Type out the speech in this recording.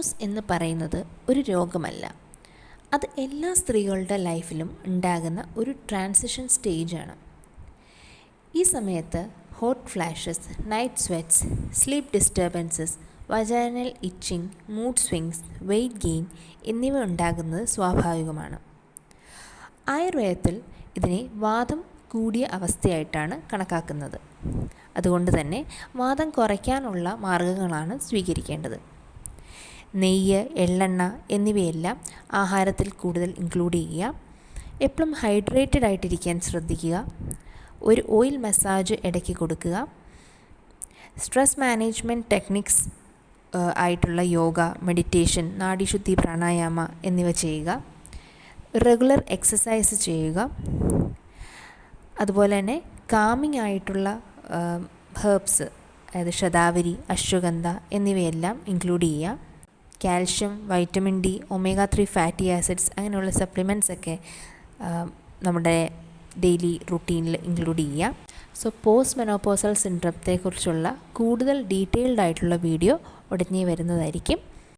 Menopause എന്ന് പറയുന്നത് ഒരു രോഗമല്ല. അത് എല്ലാ സ്ത്രീകളുടെ ലൈഫിലും ഉണ്ടാകുന്ന ഒരു ട്രാൻസിഷൻ സ്റ്റേജാണ് ഈ സമയത്ത് hot flashes night sweats sleep disturbances vaginal itching mood swings weight gain എന്നിവ ഉണ്ടാകുന്നത് സ്വാഭാവികമാണ്. ആയുർവേദത്തിൽ ഇതിനെ വാദം കൂടിയ അവസ്ഥയായിട്ടാണ് കണക്കാക്കുന്നത്. അതുകൊണ്ട് തന്നെ വാദം കുറയ്ക്കാനുള്ള മാർഗങ്ങളാണ് സ്വീകരിക്കേണ്ടത്. നെയ്യ് എള്ളെണ്ണ എന്നിവയെല്ലാം ആഹാരത്തിൽ കൂടുതൽ ഇൻക്ലൂഡ് ചെയ്യുക. എപ്പോഴും ഹൈഡ്രേറ്റഡ് ആയിട്ടിരിക്കാൻ ശ്രദ്ധിക്കുക. ഒരു ഓയിൽ മസാജ് ഇടയ്ക്ക് കൊടുക്കുക. സ്ട്രെസ് മാനേജ്മെന്റ് ടെക്നിക്സ് ആയിട്ടുള്ള യോഗ മെഡിറ്റേഷൻ നാഡീശുദ്ധി പ്രാണായാമ എന്നിവ ചെയ്യുക. റെഗുലർ എക്സസൈസ് ചെയ്യുക. അതുപോലെ തന്നെ കാമിങ് ആയിട്ടുള്ള ഹേർബ്സ് അതായത് ശതാവരി അശ്വഗന്ധ എന്നിവയെല്ലാം ഇൻക്ലൂഡ് ചെയ്യുക. Calcium vitamin D omega three fatty acids അങ്ങനെയുള്ള സപ്ലിമെന്റ്സ് ഒക്കെ നമ്മുടെ ഡെയിലി റുട്ടീനിൽ ഇൻക്ലൂഡ് ചെയ്യുക സോ പോസ്റ്റ് മെനോപോസൽ സിൻഡ്രത്തെക്കുറിച്ചുള്ള കൂടുതൽ ഡീറ്റെയിൽഡ് ആയിട്ടുള്ള വീഡിയോ ഉടനെ വരുന്നതായിരിക്കും.